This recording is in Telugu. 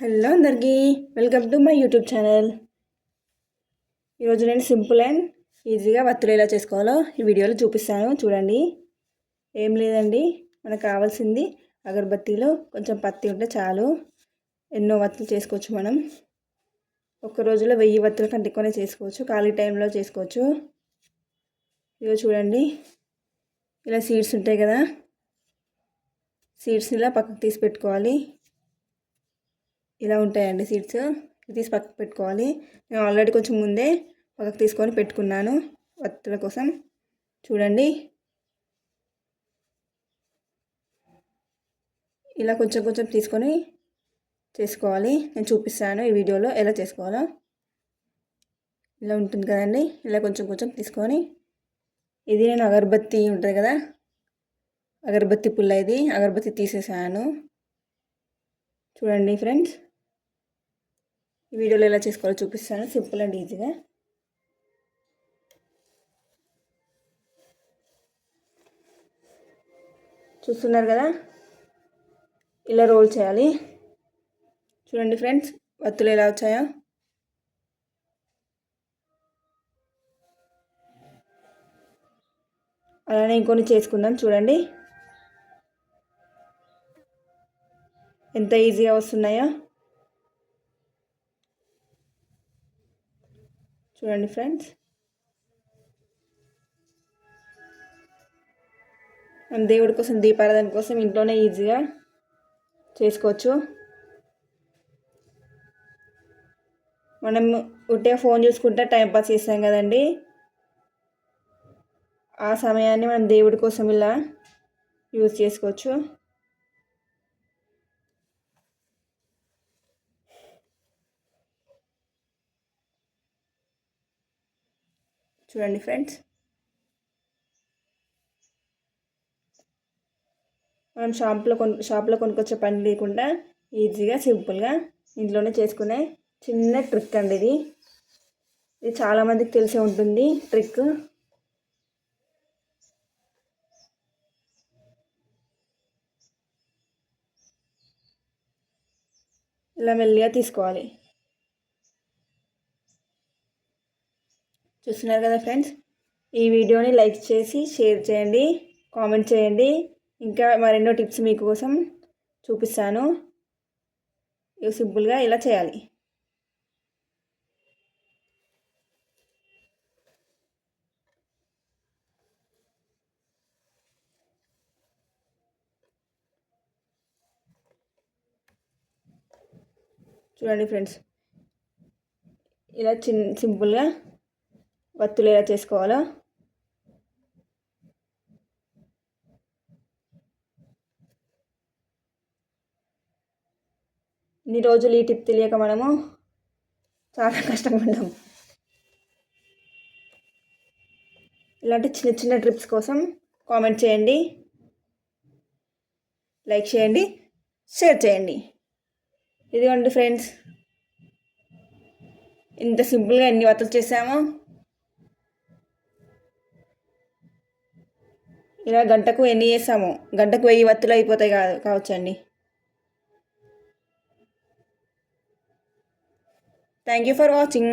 హలో అందరికీ welcome to my YouTube channel. ఈరోజు నేను సింపుల్ అండ్ ఈజీగా వత్తులు ఎలా చేసుకోవాలో ఈ వీడియోలో చూపిస్తాను చూడండి. ఏం లేదండి మనకు కావాల్సింది అగరబత్తీలో కొంచెం పత్తి ఉంటే చాలు. ఎన్నో వత్తులు చేసుకోవచ్చు మనం. ఒక రోజులో వెయ్యి వత్తుల కంటే ఎక్కువనే చేసుకోవచ్చు ఖాళీ టైంలో చేసుకోవచ్చు. ఇదిగో చూడండి ఇలా సీడ్స్ ఉంటాయి కదా. సీడ్స్ ఇలా పక్కకు తీసి పెట్టుకోవాలి. ఇలా ఉంటాయండి సీడ్స్. తీసి పక్కకు పెట్టుకోవాలి. నేను ఆల్రెడీ కొంచెం ముందే పక్కకు తీసుకొని పెట్టుకున్నాను వత్తుల కోసం. చూడండి. ఇలా కొంచెం కొంచెం తీసుకొని చేసుకోవాలి. నేను చూపిస్తాను ఈ వీడియోలో ఎలా చేసుకోవాలో. ఇలా ఉంటుంది కదండి. ఇలా కొంచెం కొంచెం తీసుకొని ఇది నేను అగరబత్తి ఉంటుంది కదా. అగరబత్తి పుల్ల ఇది. అగరబత్తి తీసేసాను. చూడండి ఫ్రెండ్స్. ఈ వీడియోలో ఎలా చేసుకోవాలో చూపిస్తాను. సింపుల్ అండ్ ఈజీగా చూస్తున్నారు కదా? ఇలా రోల్ చేయాలి. చూడండి ఫ్రెండ్స్ వత్తులు ఎలా వచ్చాయో. అలానే ఇంకొన్ని చేసుకుందాం చూడండి. ఎంత ఈజీగా వస్తున్నాయో. చూడండి ఫ్రెండ్స్. మనం దేవుడి కోసం దీపారాధన కోసం ఇంట్లోనే ఈజీగా చేసుకోవచ్చు. మనం ఉంటే ఫోన్ చూసుకుంటే టైంపాస్ చేస్తాం కదండి. ఆ సమయాన్ని మనం దేవుడి కోసం ఇలా యూజ్ చేసుకోవచ్చు. చూడండి ఫ్రెండ్స్. మనం షాప్లో కొను షాప్లో కొనుక్కొచ్చే పని లేకుండా ఈజీగా సింపుల్గా ఇంట్లోనే చేసుకునే చిన్న ట్రిక్ అండి ఇది. ఇది చాలామందికి తెలిసే ఉంటుంది ట్రిక్ ఇలా మెల్లిగా తీసుకోవాలి. చూస్తున్నారు కదా ఫ్రెండ్స్? ఈ వీడియోని లైక్ చేసి షేర్ చేయండి కామెంట్ చేయండి. ఇంకా మరెన్నో టిప్స్ మీకోసం చూపిస్తాను. ఇవి సింపుల్గా ఇలా చేయాలి. చూడండి ఫ్రెండ్స్. ఇలా చిన్ సింపుల్గా వత్తులు ఎలా చేసుకోవాలో? ఇన్ని రోజులు ఈ టిప్ తెలియక మనము చాలా కష్టపడ్డాం. ఇలాంటి చిన్న చిన్న ట్రిప్స్ కోసం కామెంట్ చేయండి. లైక్ చేయండి. షేర్ చేయండి. ఇదిగోండి ఫ్రెండ్స్. ఇంత సింపుల్గా ఎన్ని వత్తలు చేసామో. ఇలా గంటకు ఎన్ని చేస్తాము? గంటకు వెయ్యి వత్తులు అయిపోతాయి కాదు కావచ్చండి థ్యాంక్ యూ ఫర్ వాచింగ్